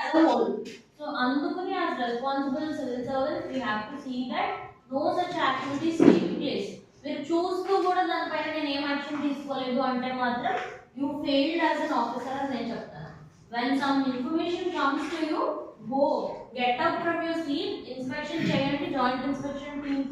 as a whole. So అందుకని as responsible civil servants we have to see that no such activities take place. మీరు చూస్తూ కూడా దానిపైన నేను ఏం యాక్షన్ తీసుకోలేదు అంటే మాత్రం you failed as an officer అని నేను చెప్తాను when some information comes to you go get up from your seat inspection చేయండి joint inspection team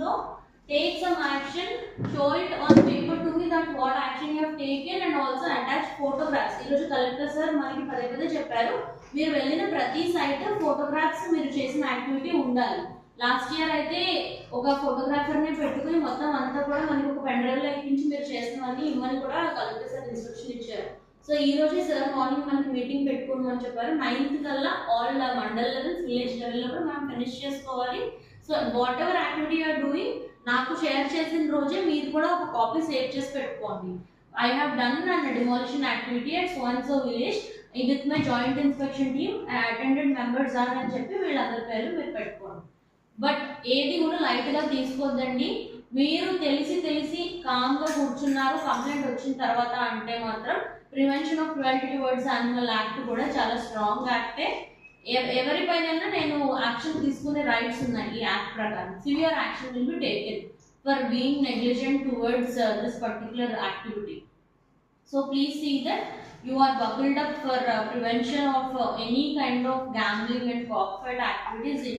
Take take action, action it it on to me that what what you have taken and and also attach photographs ఈరోజు collector sir మనకి పదే పదే చెప్పారు మీరు వెళ్ళిన ప్రతి site photographs మీరు చేసిన యాక్టివిటీ ఉండాలి. లాస్ట్ ఇయర్ అయితే ఒక ఫోటోగ్రాఫర్ని పెట్టుకుని మొత్తం అంతా కూడా మనకి ఒక పెన్ డ్రైవ్ ఎక్కించి మీరు చేసినవన్నీ ఇవ్వని కూడా కలెక్టర్ సార్ ఇన్స్ట్రక్షన్ ఇచ్చారు. సో ఈ రోజే సార్ మార్నింగ్ మనకి మీటింగ్ పెట్టుకోమని చెప్పారు. నైన్త్ కల్లా ఆల్ మండల్ లెవెల్స్ విలేజ్ లెవెల్లో కూడా మనం ఫినిష్ చేసుకోవాలి. So whatever activity are doing నాకు షేర్ చేసిన రోజే మీరు కూడా ఒక కాపీ సేవ్ చేసి పెట్టుకోండి. I have done and demolition activity at so and so village with my joint inspection team attended members are అని చెప్పి వీళ్ళందరి పేర్లు మీరు పెట్టుకోండి. బట్ ఏది కూడా లైట్గా తీసుకోవద్దండి మీరు తెలిసి తెలిసి కామ్గా కూర్చున్నారు కంప్లైంట్ వచ్చిన తర్వాత అంటే మాత్రం prevention of cruelty towards animal act కూడా చాలా స్ట్రాంగ్ యాక్టే ఎవరి పైన నేను యాక్షన్ తీసుకునే రైట్స్ ఉన్నాయి ఈ యాక్ట్ ప్రకారం. Severe action will be taken for being negligent towards this particular activity so please see that you are buckled up for prevention of any kind of gambling and cockfight activities